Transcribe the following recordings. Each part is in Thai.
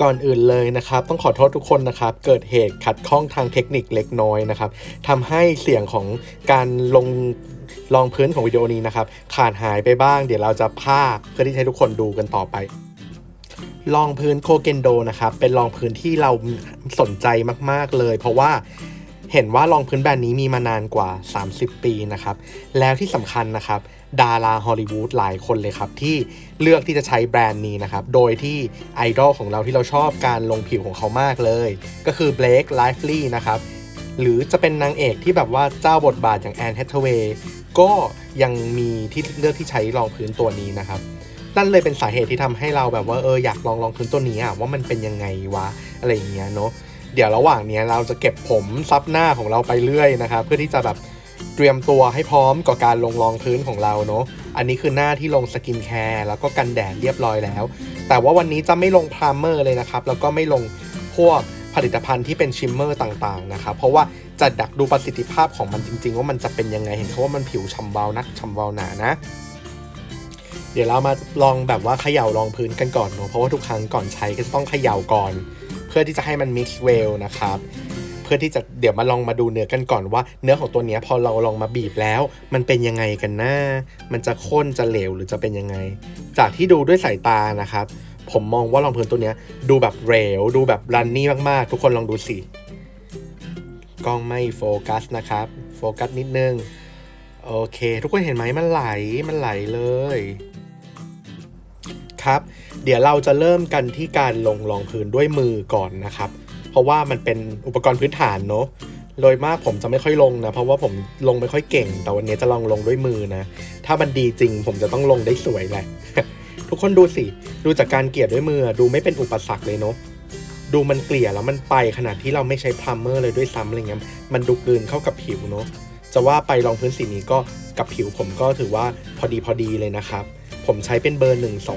ก่อนอื่นเลยนะครับ ต้องขอโทษทุกคนนะครับ เกิดเหตุขัดข้องทางเทคนิคเล็กน้อยนะครับทำให้เสียงของการลงรองพื้นของวิดีโอนี้นะครับขาดหายไปบ้าง เดี๋ยวเราจะพากเพื่อที่ให้ทุกคนดูกันต่อไปรองพื้นโคเกนโดนะครับเป็นรองพื้นที่เราสนใจมาก ๆ เลย เพราะว่าเห็นว่ารองพื้นแบรนด์นี้มีมานานกว่า 30 ปีนะครับ แล้วที่สำคัญนะครับ ดาราฮอลลีวูดหลายคนเลยครับ ที่เลือกที่จะใช้แบรนด์นี้นะครับ โดยที่ไอดอลของเราที่เราชอบการลงผิวของเขามากเลย ก็คือเบล k ไลฟ์ลีย์นะครับ หรือจะเป็นนางเอกที่แบบว่าเจ้าบทบาทอย่างแอนแฮทเวย์ก็ยังมีที่เลือกที่ใช้รองพื้นตัวนี้นะครับนั่นเลยเป็นสาเหตุที่ทำให้เราแบบว่าเอออยากลองลองพื้นตัวนี้อะว่ามันเป็นยังไงวะอะไรอย่างเงี้ยเนาะเดี๋ยวระหว่างเนี้ยเราจะเก็บผมซับหน้าของเราไปเรื่อยนะครับ เพื่อที่จะแบบ เตรียมตัวให้พร้อมกับการลงรองพื้นของเราเนาะ อันนี้คือหน้าที่ลงสกินแคร์แล้วก็กันแดดเรียบร้อยแล้ว แต่ว่าวันนี้จะไม่ลงพรามเมอร์เลยนะครับ แล้วก็ไม่ลงพวกผลิตภัณฑ์ที่เป็นชิมเมอร์ต่างๆนะครับ เพราะว่าจะดักดูประสิทธิภาพของมันจริง ๆ ว่ามันจะเป็นยังไง เห็นเขาว่ามันผิวฉ่ำเบานักฉ่ำเบาหนานะ เดี๋ยวเรามาลองแบบว่าเขย่ารองพื้นกันก่อนเนอะเพราะว่าทุกครั้งก่อนใช้ก็จะต้องเขย่าก่อน เพื่อที่จะให้มัน mix well นะครับ เพื่อที่จะเดี๋ยวมาลองมาดูเนื้อกันก่อนว่า เนื้อของตัวนี้พอเราลองมาบีบแล้ว มันเป็นยังไงกันนะมันจะข้นจะเหลวหรือจะเป็นยังไง จากที่ดูด้วยสายตานะครับ ผมมองว่ารองพื้นตัวนี้ดูแบบเหลวดูแบบรันนี่มากๆ ทุกคนลองดูสิกล้องไม่โฟกัสนะครับโฟกัสนิดนึงโอเค ทุกคนเห็นไหมมันไหลมันไหลเลยครับ เดี๋ยวเราจะเริ่มกันที่การลงรองพื้นด้วยมือก่อนนะครับ ราะว่ามันเป็นอุปกรณ์พื้นฐานเนอะโดยมากผมจะไม่ค่อยลงนะ เพราะว่าผมลงไม่ค่อยเก่ง แต่วันนี้จะลองลงด้วยมือนะ ถ้ามันดีจริงผมจะต้องลงได้สวยแหละ ทุกคนดูสิ ดูจากการเกลี่ยด้วยมือดูไม่เป็นอุปสรรคเลยเนอะดูมันเกลี่ยแล้วมันไปขนาดที่เราไม่ใช้พรัมเมอร์เลยด้วยซ้ำอะไรเงี้ยมันดูกลืนเข้ากับผิวเนอะจะว่าไปรองพื้นสีนี้ก็กับผิวผมก็ถือว่าพอดีพอดีเลยนะครับ ผมใช้เป็นเบอร์หนึ่งส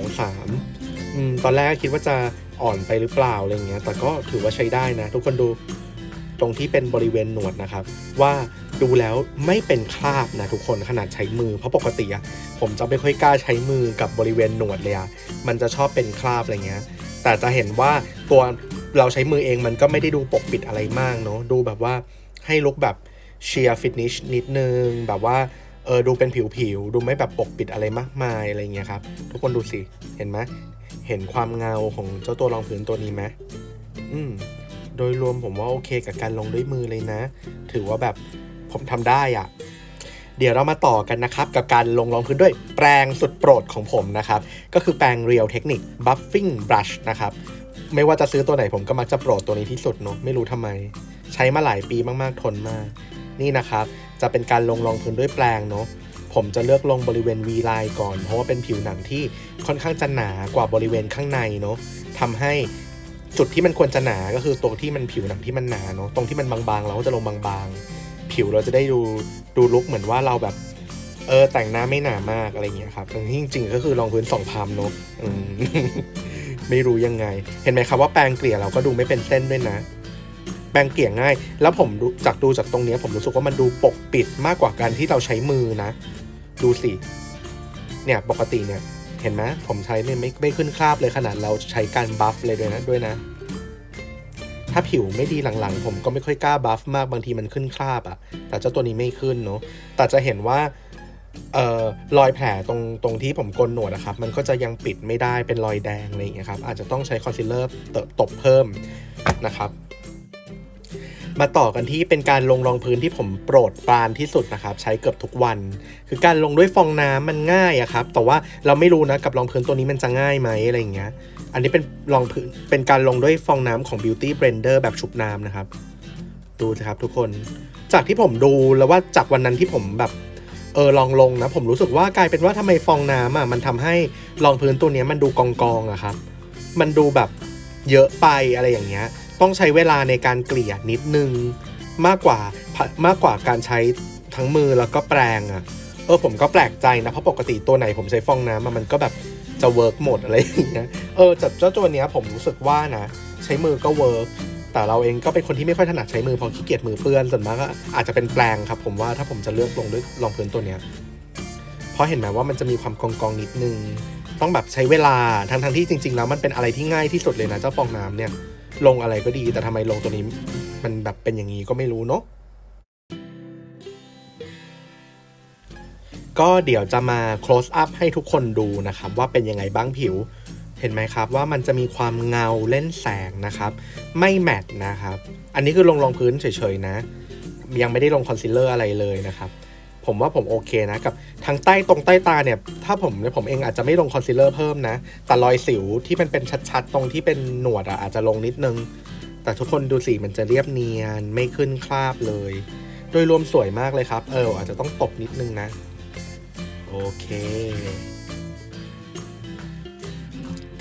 อืมตอนแรกก็คิดว่าจะอ่อนไปหรือเปล่าอะไรเงี้ย แต่ก็ถือว่าใช้ได้นะ ทุกคนดูตรงที่เป็นบริเวณหนวดนะครับ ว่าดูแล้วไม่เป็นคราบนะทุกคนขนาดใช้มือ เพราะปกติอะผมจะไม่ค่อยกล้าใช้มือกับบริเวณหนวดเลยอะมันจะชอบเป็นคราบอะไรเงี้ย แต่จะเห็นว่าตัวเราใช้มือเองมันก็ไม่ได้ดูปกปิดอะไรมากเนาะดูแบบว่าให้ลุกแบบเชียร์ฟิตนิชนิดนึงแบบว่า เออดูเป็นผิวๆ ดูไม่แบบปกปิดอะไรมากมายอะไรเงี้ยครับ ทุกคนดูสิ เห็นไหมเห็นความเงาของเจ้าตัวรองพื้นตัวนี้ไหมอืม โดยรวมผมว่าโอเคกับการลงด้วยมือเลยนะ ถือว่าแบบผมทำได้อะเดี๋ยวเรามาต่อกันนะครับ กับการลงรองพื้นด้วยแปรงสุดโปรดของผมนะครับ ก็คือแปรง Real Technique Buffing Brush นะครับ ไม่ว่าจะซื้อตัวไหนผมก็มักจะโปรดตัวนี้ที่สุดเนาะไม่รู้ทำไม ใช้มาหลายปีมากๆทนมาก นี่นะครับ จะเป็นการลงรองพื้นด้วยแปรงเนาะผมจะเลือกลงบริเวณ V line ก่อน เพราะว่าเป็นผิวหนังที่ค่อนข้างจะหนากว่าบริเวณข้างในเนาะทำให้จุดที่มันควรจะหนาก็คือตรงที่มันผิวหนังที่มันหนาเนาะตรงที่มันบางๆ เราก็จะลงบางๆ ผิวเราจะได้ดูดูลุกเหมือนว่าเราแบบเออแต่งหน้าไม่หนามากอะไรเงี้ยครับแต่ที่จริงๆก็คือรองพื้นสองพามเนาะไม่รู้ยังไง เห็นไหมครับว่าแปรงเกลี่ยเราก็ดูไม่เป็นเส้นด้วยนะ แปรงเกลี่ยง่าย แล้วผมจากดูจากตรงนี้ผมรู้สึกว่ามันดูปกปิดมากกว่าการที่เราใช้มือนะ ดูสิ เนี่ยปกติเนี่ย เห็นไหมผมใช้เนี่ยไม่ไม่ขึ้นคราบเลยขนาดเราใช้การบัฟเลยด้วยนะด้วยนะ ถ้าผิวไม่ดีหลังๆ ผมก็ไม่ค่อยกล้าบัฟมากบางทีมันขึ้นคราบอะแต่เจ้าตัวนี้ไม่ขึ้นเนาะแต่จะเห็นว่าเอ่อรอยแผลตรงตรงที่ผมกลหนวดนะครับ มันก็จะยังปิดไม่ได้เป็นรอยแดงอะไรอย่างเงี้ยครับ อาจจะต้องใช้คอนซีลเลอร์เติบตบเพิ่มนะครับ มาต่อกันที่เป็นการลงรองพื้นที่ผมโปรดปรานที่สุดนะครับ ใช้เกือบทุกวัน คือการลงด้วยฟองน้ำมันง่ายอะครับ แต่ว่าเราไม่รู้นะกับรองพื้นตัวนี้มันจะง่ายไหมอะไรอย่างเงี้ย อันนี้เป็นรองพื้นเป็นการลงด้วยฟองน้ำของ Beauty Blender แบบชุบน้ำนะครับ ดูสิครับทุกคน จากที่ผมดูแล้วว่าจากวันนั้นที่ผมแบบเออลองลงนะ ผมรู้สึกว่ากลายเป็นว่าทำไมฟองน้ำอะมันทำให้รองพื้นตัวนี้มันดูกองกองอะครับ มันดูแบบเยอะไปอะไรอย่างเงี้ย ต้องใช้เวลาในการเกลี่ยนิดนึง มากกว่ามากกว่าการใช้ทั้งมือแล้วก็แปรงอะเออผมก็แปลกใจนะเพราะปกติตัวไหนผมใช้ฟองน้ำมันก็แบบจะเวิร์กหมดอะไรอย่างเงี้ยเออจากเจ้าตัวเนี้ยผมรู้สึกว่านะ ใช้มือก็เวิร์กแต่เราเองก็เป็นคนที่ไม่ค่อยถนัดใช้มือเพราะขี้เกียจมือเปื้อนส่วนมากก็อาจจะเป็นแปรงครับ ผมว่าถ้าผมจะเลือกลงด้วยรองพื้นตัวเนี้ยเพราะเห็นไหมว่ามันจะมีความกองกองนิดนึง ต้องแบบใช้เวลาทั้งทั้งที่จริง ๆ แล้วมันเป็นอะไรที่ง่ายที่สุดเลยนะเจ้าฟองน้ำเนี่ย ลงอะไรก็ดี แต่ทำไมลงตัวนี้มันแบบเป็นอย่างนี้ก็ไม่รู้เนาะก็เดี๋ยวจะมา close up ให้ทุกคนดูนะครับว่าเป็นยังไงบ้างผิว เห็นไหมครับว่ามันจะมีความเงาเล่นแสงนะครับ ไม่แมตนะครับ อันนี้คือลงรองพื้นเฉยๆนะ ยังไม่ได้ลงคอนซีลเลอร์อะไรเลยนะครับ ผมว่าผมโอเคนะกับทางใต้ตรงใต้ตาเนี่ย ถ้าผมเนี่ยผมเองอาจจะไม่ลงคอนซีลเลอร์เพิ่มนะ แต่รอยสิวที่มันเป็นชัดๆ ตรงที่เป็นหนวดอะอาจจะลงนิดนึง แต่ทุกคนดูสิมันจะเรียบเนียนไม่ขึ้นคราบเลย โดยรวมสวยมากเลยครับ เออ อาจจะต้องตบนิดนึงนะ โอเค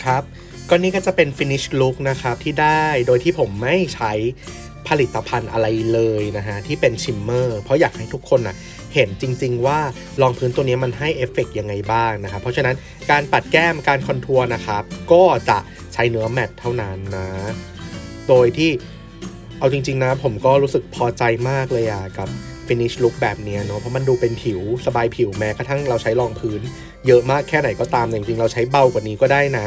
ครับ ก็นี่ก็จะเป็น finish look นะครับที่ได้โดยที่ผมไม่ใช้ผลิตภัณฑ์อะไรเลยนะฮะ ที่เป็นชิมเมอร์ เพราะอยากให้ทุกคนนะ เห็นจริง ๆ ว่ารองพื้นตัวนี้มันให้เอฟเฟกต์ยังไงบ้างนะครับ เพราะฉะนั้นการปัดแก้มการคอนทัวร์นะครับ ก็จะใช้เนื้อแมตเท่านั้นนะ โดยที่เอาจริง ๆ นะ ผมก็รู้สึกพอใจมากเลยอะกับ finish look แบบนี้เนาะเพราะมันดูเป็นผิวสบายผิวแม้กระทั่งเราใช้รองพื้น เยอะมากแค่ไหนก็ตามจริงๆ เราใช้เบากว่านี้ก็ได้นะ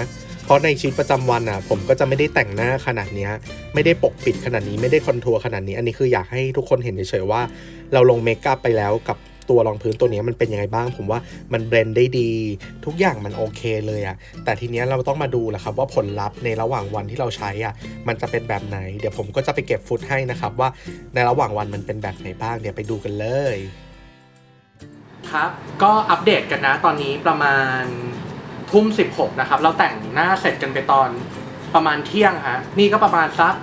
ราะในชีวิตประจำวันอะ ผมก็จะไม่ได้แต่งหน้าขนาดนี้ไม่ได้ปกปิดขนาดนี้ไม่ได้คอนทัวร์ขนาดนี้ อันนี้คืออยากให้ทุกคนเห็นเฉยๆว่า เราลงเมคอัพไปแล้วกับตัวรองพื้นตัวนี้มันเป็นยังไงบ้าง ผมว่ามันเบรนด์ได้ดี ทุกอย่างมันโอเคเลยอะแต่ทีเนี้ยเราต้องมาดูแหละครับว่าผลลัพธ์ในระหว่างวันที่เราใช้อะมันจะเป็นแบบไหน เดี๋ยวผมก็จะไปเก็บฟุตให้นะครับว่าในระหว่างวันมันเป็นแบบไหนบ้าง เดี๋ยวไปดูกันเลย ครับ ก็อัปเดตกันนะตอนนี้ประมาณ ทุ่ม16นะครับ เราแต่งหน้าเสร็จกันไปตอนประมาณเที่ยงฮะ นี่ก็ประมาณสัก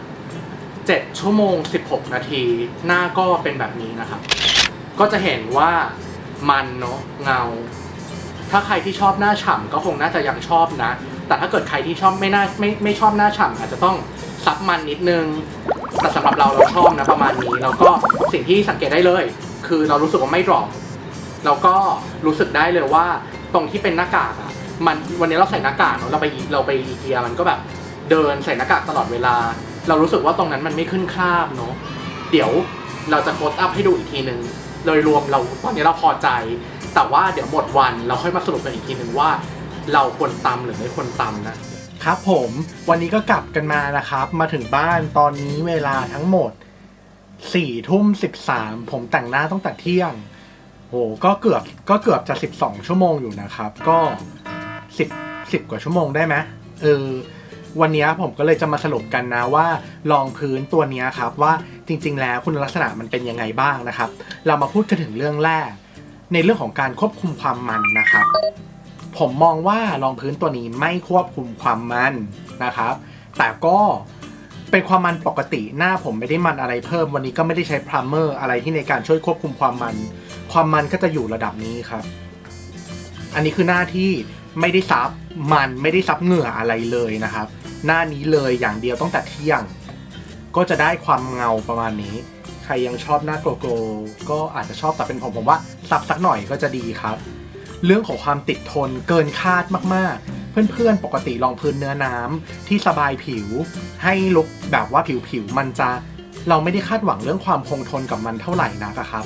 7ชั่วโมง 16 นาที หน้าก็เป็นแบบนี้นะครับ ก็จะเห็นว่ามันเนาะเงา ถ้าใครที่ชอบหน้าฉ่ำก็คงน่าจะยังชอบนะ แต่ถ้าเกิดใครที่ชอบไม่น่าไม่ไม่ชอบหน้าฉ่ำอาจจะต้องซับมันนิดนึง แต่สำหรับเราเราชอบนะประมาณนี้ แล้วก็สิ่งที่สังเกตได้เลย คือเรารู้สึกว่าไม่ดรอปแล้วก็รู้สึกได้เลยว่าตรงที่เป็นหน้ากากอะ มันวันนี้เราใส่หน้ากากเนาะเราไปเราไปอีเกียมันก็แบบเดินใส่หน้ากากตลอดเวลา เรารู้สึกว่าตรงนั้นมันไม่ขึ้นคราบเนาะเดี๋ยวเราจะโพสต์อัพให้ดูอีกทีนึงโดยรวมเราตอนนี้เราพอใจ แต่ว่าเดี๋ยวหมดวันเราค่อยมาสรุปกันอีกทีนึงว่า เราควรตำหรือไม่ควรตำนะครับผมวันนี้ก็กลับกันมานะครับ มาถึงบ้านตอนนี้เวลาทั้งหมดสี่ทุ่มสิบสามผมแต่งหน้าตั้งแต่เที่ยงโหก็เกือบก็เกือบจะสิบสองชั่วโมงอยู่นะครับ ก็ สิบสิบกว่าชั่วโมงได้ไหมเออวันนี้ผมก็เลยจะมาสรุปกันนะว่ารองพื้นตัวนี้ครับว่าจริง ๆ แล้วคุณลักษณะมันเป็นยังไงบ้างนะครับ เรามาพูดกันถึงเรื่องแรก ในเรื่องของการควบคุมความมันนะครับ ผมมองว่ารองพื้นตัวนี้ไม่ควบคุมความมันนะครับ แต่ก็เป็นความมันปกติหน้าผมไม่ได้มันอะไรเพิ่ม วันนี้ก็ไม่ได้ใช้พรามเมอร์อะไรที่ในการช่วยควบคุมความมัน ความมันก็จะอยู่ระดับนี้ครับ อันนี้คือหน้าที่ ไม่ได้ซับมันไม่ได้ซับเหงื่ออะไรเลยนะครับ หน้านี้เลยอย่างเดียวตั้งแต่เที่ยง ก็จะได้ความเงาประมาณนี้ ใครยังชอบหน้าโกลโกลก็อาจจะชอบแต่เป็นผมผมว่าซับสักหน่อยก็จะดีครับ เรื่องของความติดทนเกินคาดมากๆ เพื่อนๆปกติลองพื้นเนื้อน้ำที่สบายผิว ให้ลุกแบบว่าผิวๆมันจะเราไม่ได้คาดหวังเรื่องความคงทนกับมันเท่าไหร่นะครับ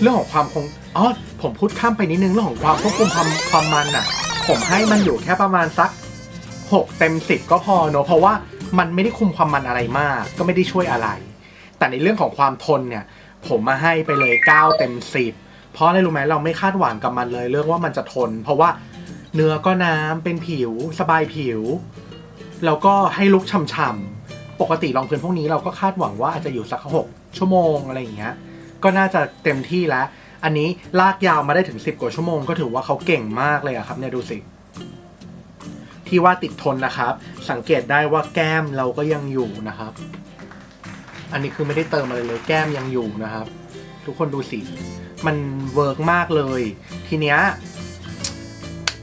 เรื่องของความคงอ๋อผมพูดข้ามไปนิดนึงเรื่องของความควบคุมความความมันอะ ผมให้มันอยู่แค่ประมาณสัก 6 เต็ม 10 ก็พอเนอะเพราะว่ามันไม่ได้คุมความมันอะไรมาก ก็ไม่ได้ช่วยอะไร แต่ในเรื่องของความทนเนี่ย ผมมาให้ไปเลย 9 เต็ม 10 เพราะอะไรรู้ไหมเราไม่คาดหวังกับมันเลย เรื่องว่ามันจะทน เพราะว่าเนื้อก็น้ำเป็นผิว สบายผิว แล้วก็ให้ลุกช่ำๆปกติรองพื้นพวกนี้เราก็คาดหวังว่าอาจจะอยู่สัก6ชั่วโมงอะไรอย่างเงี้ยก็น่าจะเต็มที่แล้ว อันนี้ลากยาวมาได้ถึง 10 กว่าชั่วโมงก็ถือว่าเขาเก่งมากเลยอะครับเนี่ยดูสิ ที่ว่าติดทนนะครับ สังเกตได้ว่าแก้มเราก็ยังอยู่นะครับ อันนี้คือไม่ได้เติมอะไรเลยแก้มยังอยู่นะครับ ทุกคนดูสิมันเวิร์กมากเลย ทีเนี้ย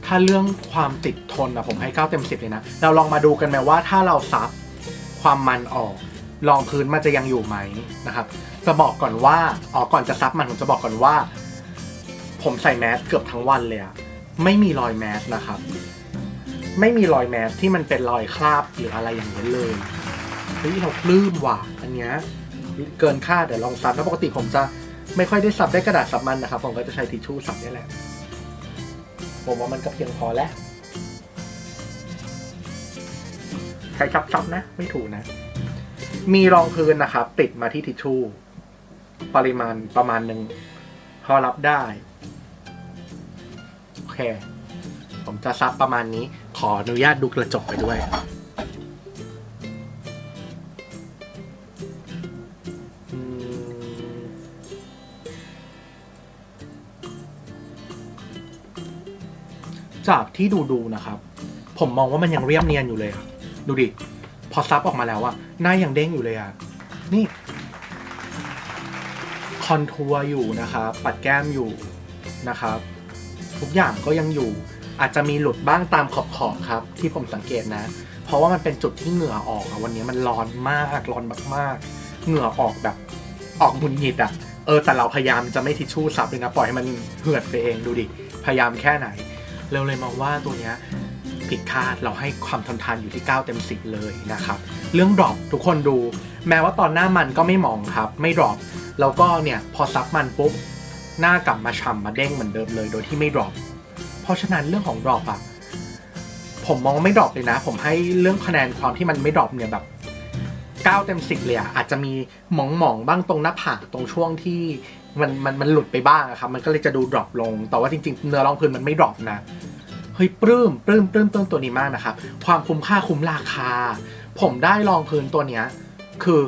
ถ้าเรื่องความติดทนอะผมให้9เต็ม10เลยนะ เราลองมาดูกันไหมว่าถ้าเราซับความมันออกรองพื้นมันจะยังอยู่ไหมนะครับ จะบอกก่อนว่าอ๋อก่อนจะซับมันผมจะบอกก่อนว่า ผมใส่แมสเกือบทั้งวันเลยอะไม่มีรอยแมสนะครับ ไม่มีรอยแมสที่มันเป็นรอยคราบหรืออะไรอย่างนี้เลยเฮ้ยเราปลื้มว่ะอันเนี้ยเกินค่าเดี๋ยวลองซับแล้วปกติผมจะไม่ค่อยได้ซับได้กระดาษซับมันนะครับ ผมก็จะใช้ทิชชู่ซับนี่แหละผมว่ามันก็เพียงพอแล้วใช้ซับๆนะ ไม่ถูกนะ มีรองพื้นนะครับติดมาที่ทิชชู่ ปริมาณประมาณหนึ่งพอรับได้ โอเค ผมจะซับประมาณนี้ ขออนุญาตดูกระจกไปด้วย จากที่ดูดูนะครับ ผมมองว่ามันยังเรียบเนียนอยู่เลยอะดูดิ พอซับออกมาแล้วอะหน้ายังเด้งอยู่เลยอะนี่ คอนทัวร์อยู่นะครับปัดแก้มอยู่นะครับทุกอย่างก็ยังอยู่ อาจจะมีหลุดบ้างตามขอบขอบครับ ที่ผมสังเกตนะ เพราะว่ามันเป็นจุดที่เหงื่อออกอะวันนี้มันร้อนมากร้อนมากๆ เหงื่อออกแบบออกหงุนหงิดอะเออแต่เราพยายามจะไม่ทิชชู่ซับเลยนะปล่อยให้มันเหือดไปเองดูดิพยายามแค่ไหนเราเลยมองว่าตัวเนี้ย ผิดคาดเราให้ความทนทานอยู่ที่ 9 เต็ม 10 เลยนะครับเรื่องดรอปทุกคนดู แม้ว่าตอนหน้ามันก็ไม่มองครับ ไม่ดรอปแล้วก็เนี่ยพอซับมันปุ๊บหน้ากลับมาฉ่ำมาเด้งเหมือนเดิมเลยโดยที่ไม่ดรอปเพราะฉะนั้นเรื่องของดรอปอะผมมองไม่ดรอปเลยนะ ผมให้เรื่องคะแนนความที่มันไม่ดรอปเนี่ยแบบ9เต็ม10เลยอะอาจจะมีหมองหมองๆบ้างตรงหน้าผากตรงช่วงที่มันมันมันหลุดไปบ้างอะครับมันก็เลยจะดูดรอปลง แต่ว่าจริงๆเนื้อรองพื้นมันไม่ดรอปนะ เฮ้ยปลื้มปลื้มปลื้มปลื้มตัวนี้มากนะครับ ความคุ้มค่าคุ้มราคา ผมได้รองพื้นตัวเนี้ยคือ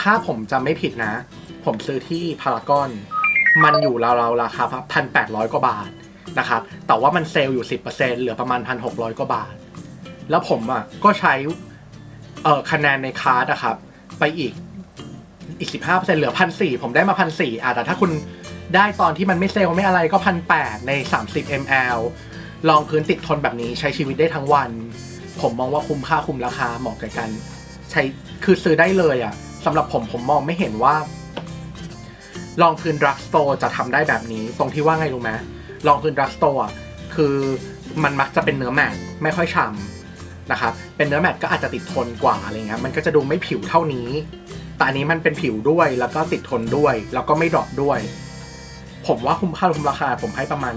ถ้าผมจำไม่ผิดนะ ผมซื้อที่พารากอน มันอยู่ราวๆราคาพันแปดร้อยกว่าบาทนะครับ แต่ว่ามันเซลล์อยู่สิบเปอร์เซ็นเหลือประมาณพันหกร้อยกว่าบาท แล้วผมอะก็ใช้เอ่อคะแนนในคาร์ดนะครับ ไปอีกอีกสิบห้าเปอร์เซ็นเหลือพันสี่ผมได้มาพันสี่อะแต่ถ้าคุณได้ตอนที่มันไม่เซลล์ไม่อะไรก็พันแปดในสามสิบ ml ลองพื้นติดทนแบบนี้ใช้ชีวิตได้ทั้งวัน ผมมองว่าคุ้มค่าคุ้มราคาเหมาะกับการใช้คือซื้อได้เลยอะ่ะสำหรับผมผมมองไม่เห็นว่า ลองพื้นรักสโตจะทำได้แบบนี้ ตรงที่ว่าไงรู้ไหมลองพื้นรักสโตร์คือมันมักจะเป็นเนื้อแมตต์ไม่ค่อยฉ่ำนะครับเป็นเนื้อแมตต์ก็อาจจะติดทนกว่าอะไรเงี้ยมันก็จะดูไม่ผิวเท่านี้แต่อันนี้มันเป็นผิวด้วยแล้วก็ติดทนด้วย แล้วก็ไม่ดรอปด้วย ผมว่าคุ้มค่าคุ้มราคาผมให้ประมาณ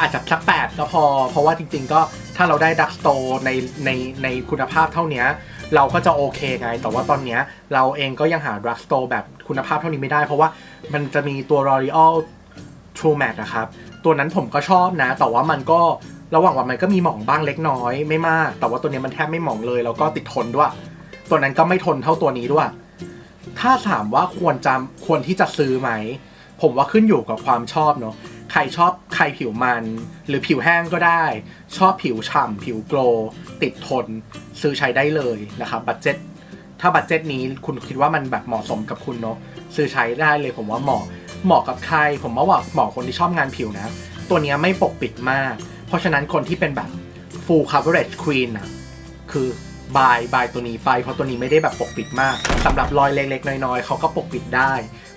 อาจจะสักแปดก็พอ เพราะว่าจริง ๆ ก็ถ้าเราได้ดักสโตในในในคุณภาพเท่านี้เราก็จะโอเคไง แต่ว่าตอนนี้เราเองก็ยังหาดักสโตแบบคุณภาพเท่านี้ไม่ได้ เพราะว่ามันจะมีตัว L'Oreal True Matte นะครับ ตัวนั้นผมก็ชอบนะ แต่ว่ามันก็ระหว่างวันมันก็มีหมองบ้างเล็กน้อยไม่มาก แต่ว่าตัวนี้มันแทบไม่หมองเลย แล้วก็ติดทนด้วย ตัวนั้นก็ไม่ทนเท่าตัวนี้ด้วย ถ้าถามว่าควรจะควรที่จะซื้อไหม ผมว่าขึ้นอยู่กับความชอบเนาะ ใครชอบใครผิวมัน หรือผิวแห้งก็ได้ ชอบผิวฉ่ำผิวโกลว์ติดทน ซื้อใช้ได้เลยนะครับบัตเจ็ตถ้าบัตเจ็ตนี้คุณคิดว่ามันแบบเหมาะสมกับคุณเนาะซื้อใช้ได้เลยผมว่าเหมาะเหมาะกับใคร ผมว่าเหมาะคนที่ชอบงานผิวนะ ตัวนี้ไม่ปกปิดมาก เพราะฉะนั้นคนที่เป็นแบบ full coverage queen อะคือ บายบายตัวนี้ไป เพราะตัวนี้ไม่ได้แบบปกปิดมากสำหรับรอยเล็กๆ น้อยๆเขาก็ปกปิดได้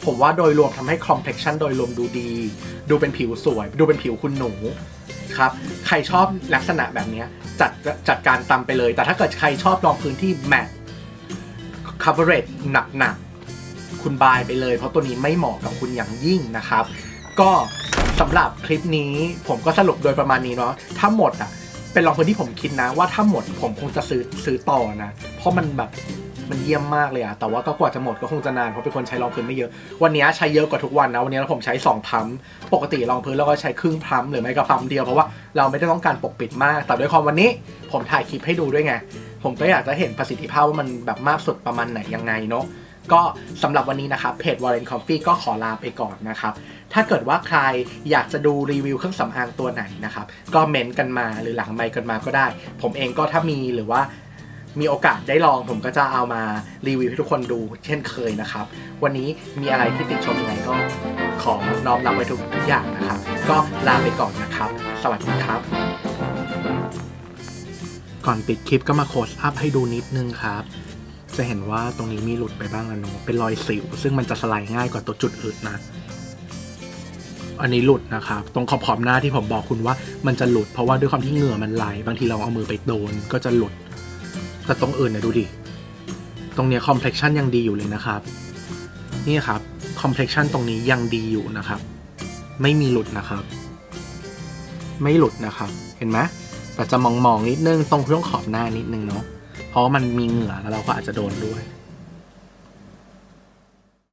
ผมว่าโดยรวมทำให้ complexion โดยรวมดูดี ดูเป็นผิวสวย ดูเป็นผิวคุณหนูครับใครชอบลักษณะแบบนี้จัดจัดการตามไปเลย แต่ถ้าเกิดใครชอบรองพื้นที่ matte coverage หนักๆ คุณบายไปเลย เพราะตัวนี้ไม่เหมาะกับคุณอย่างยิ่งนะครับ ก็สำหรับคลิปนี้ผมก็สรุปโดยประมาณนี้เนาะถ้าหมดอะ เป็นรองพื้นที่ผมคิดนะ ว่าถ้าหมดผมคงจะซื้อซื้อต่อนะ เพราะมันแบบมันเยี่ยมมากเลยอะแต่ว่าก็กว่าจะหมดก็คงจะนานเพราะเป็นคนใช้รองพื้นไม่เยอะ วันนี้ใช้เยอะกว่าทุกวันนะ วันนี้ผมใช้2พัมปกติรองพื้นเราก็ใช้ครึ่งพัมหรือไม่ก็พัมเดียวเพราะว่าเราไม่ได้ต้องการปกปิดมาก แต่ด้วยความวันนี้ผมถ่ายคลิปให้ดูด้วยไง ผมก็อยากจะเห็นประสิทธิภาพว่ามันแบบมากสุดประมาณไหนยังไงเนาะ ก็สำหรับวันนี้นะครับเพจ Warren Coffee ก็ขอลาไปก่อนนะครับ ถ้าเกิดว่าใครอยากจะดูรีวิวเครื่องสำอางตัวไหนนะครับ ก็เมน์กันมาหรือหลังไมค์กันมาก็ได้ ผมเองก็ถ้ามีหรือว่ามีโอกาสได้ลองผมก็จะเอามารีวิวให้ทุกคนดูเช่นเคยนะครับ วันนี้มีอะไรที่ติดชมยังไงก็ขอน้อมรับไว้ทุกทุกอย่างนะครับ ก็ลาไปก่อนนะครับ สวัสดีครับ ก่อนปิดคลิปก็มาโคสอัพให้ดูนิดนึงครับ จะเห็นว่าตรงนี้มีหลุดไปบ้างแล้วเนอะเป็นรอยสิว ซึ่งมันจะสลด์ง่ายกว่าตัวจุดอื่นนะ อันนี้หลุดนะครับ ตรงขอบขอบๆหน้าที่ผมบอกคุณว่ามันจะหลุด เพราะว่าด้วยความที่เหงื่อมันไหลบางทีเราเอามือไปโดนก็จะหลุด แต่ตรงอื่นเนี่ยดูดิ ตรงเนี้ย complexion ยังดีอยู่เลยนะครับ นี่ครับ complexion ตรงนี้ยังดีอยู่นะครับ ไม่มีหลุดนะครับ ไม่หลุดนะครับ เห็นไหมแต่จะมองๆนิดนึงตรงช่วงขอบหน้านิดนึงเนาะ ราะมันมีเหงื่อแล้วเราก็อาจจะโดนด้วย